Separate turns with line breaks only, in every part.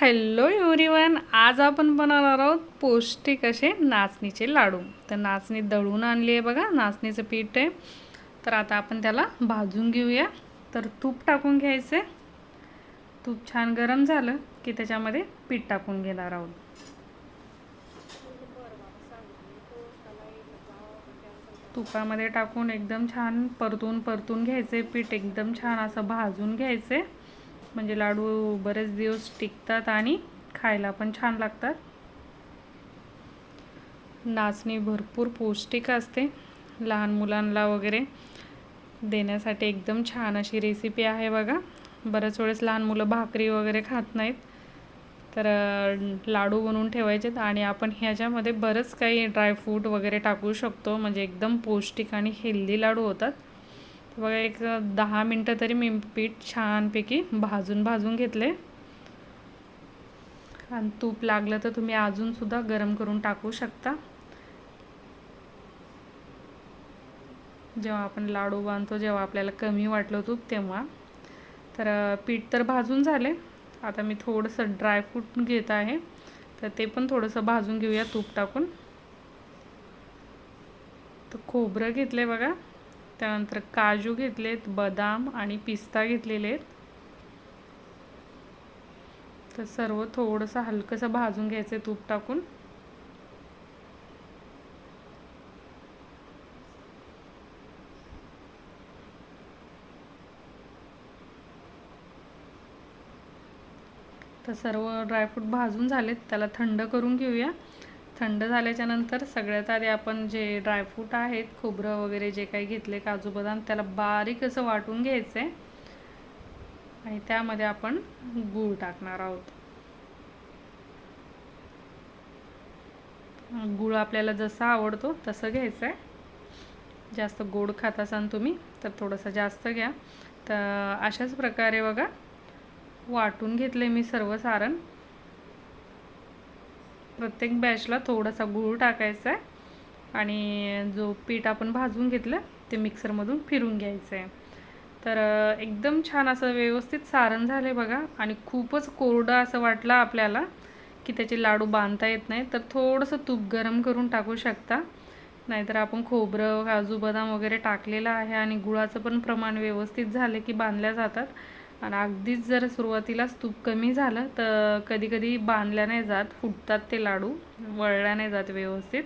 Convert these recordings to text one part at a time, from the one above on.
Hello everyone आज आपण बनवणार आहोत पौष्टिक असे नाचणीचे लाडू. तर नाचणी दळून आणली आहे बघा नाचणीचं पीठ आहे. तर आता आपण त्याला भाजून घेऊया. तर तूप टाकून घ्यायचे तूप छान गरम झालं की त्याच्यामध्ये पीठ टाकून घेणार आहोत. तुपामध्ये टाकून एकदम छान परतून परतून घ्यायचे पीठ. एकदम छान असं भाजून घ्यायचे म्हणजे लाडू बरेच दिवस टिकतात आणि खायला पण छान लागतात. नाचणी भरपूर पौष्टिक असते. लहान मुलांना वगैरे देण्यासाठी एकदम छान अशी रेसिपी आहे बघा. बऱ्याच वेळेस लहान मुलं भाकरी वगैरे खात नाहीत. तर लाडू बनवून ठेवायचेत आणि आपण ह्याच्यामध्ये बरंच काही ड्रायफ्रूट वगैरे टाकू शकतो. म्हणजे एकदम पौष्टिक आणि हेल्दी लाडू होतात. बघा एक दहा मिनटं तरी मी पीठ छानपैकी भाजून भाजून घेतले. आणि तूप लागलं तर तुम्ही अजूनसुद्धा गरम करून टाकू शकता. जेव्हा आपण लाडू बांधतो जेव्हा आपल्याला कमी वाटलं तूप तेव्हा. तर पीठ तर भाजून झाले. आता मी थोडंसं ड्रायफ्रूट घेत आहे. तर ते पण थोडंसं भाजून घेऊया तूप टाकून. तर खोबरं घेतलं आहे बघा. त्यानंतर काजू घेतलेत बदाम आणि पिस्ता घेतलेले आहेत तर सर्व थोडंसं हलकंसं भाजून घ्यायचं तूप टाकून. तर सर्व ड्रायफ्रूट भाजून झालेत त्याला थंड करून घेऊया. थंड झाल्याच्यानंतर सगळ्यात आधी आपण जे ड्रायफ्रूट आहेत खोबरं वगैरे जे काही घेतले काजू बदाम त्याला बारीक असं वाटून घ्यायचं आहे आणि त्यामध्ये आपण गूळ टाकणार आहोत. गूळ आपल्याला जसा आवडतो तसं घ्यायचं आहे जास्त गोड खात असाल तुम्ही तर थोडंसं जास्त घ्या. तर अशाच प्रकारे बघा वाटून घेतले मी सर्व सारण. प्रत्येक बॅचला थोडासा गूळ टाकायचा आहे आणि जो पीठ आपण भाजून घेतलं ते मिक्सरमधून फिरून घ्यायचं आहे तर एकदम छान असं व्यवस्थित सारण झाले बघा. आणि खूपच कोरडं असं वाटलं आपल्याला की त्याचे लाडू बांधता येत नाही तर थोडंसं तूप गरम करून टाकू शकता. नाहीतर आपण खोबरं काजू बदाम वगैरे टाकलेलं आहे. आणि गुळाचं पण प्रमाण व्यवस्थित झाले की बांधल्या जातात. आणि अगदीच जर सुरुवातीलाच तूप कमी झालं तर कधीकधी बांधल्या नाही जात फुटतात ते लाडू वळल्या नाही जात व्यवस्थित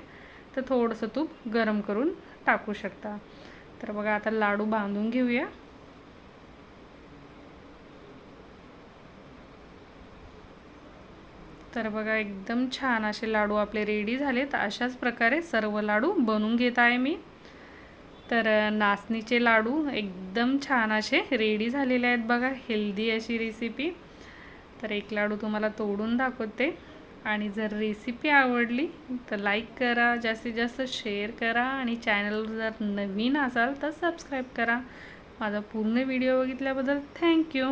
तर थोडंसं तूप गरम करून टाकू शकता. तर बघा आता लाडू बांधून घेऊया. तर बघा एकदम छान असे लाडू आपले रेडी झालेत. अशाच प्रकारे सर्व लाडू बनवून घेत आहे मी. तर नाचणीचे लाडू एकदम छान असे रेडी झालेले आहेत बघा हेल्दी अशी रेसिपी तर एक लाडू तुम्हाला तोडून दाखवते. आणि जर रेसिपी आवडली तर लाईक करा जास्तीत जास्त शेअर करा आणि चॅनल जर नवीन असाल तर सबस्क्राईब करा. माझा पूर्ण व्हिडिओ बघितल्याबद्दल थँक्यू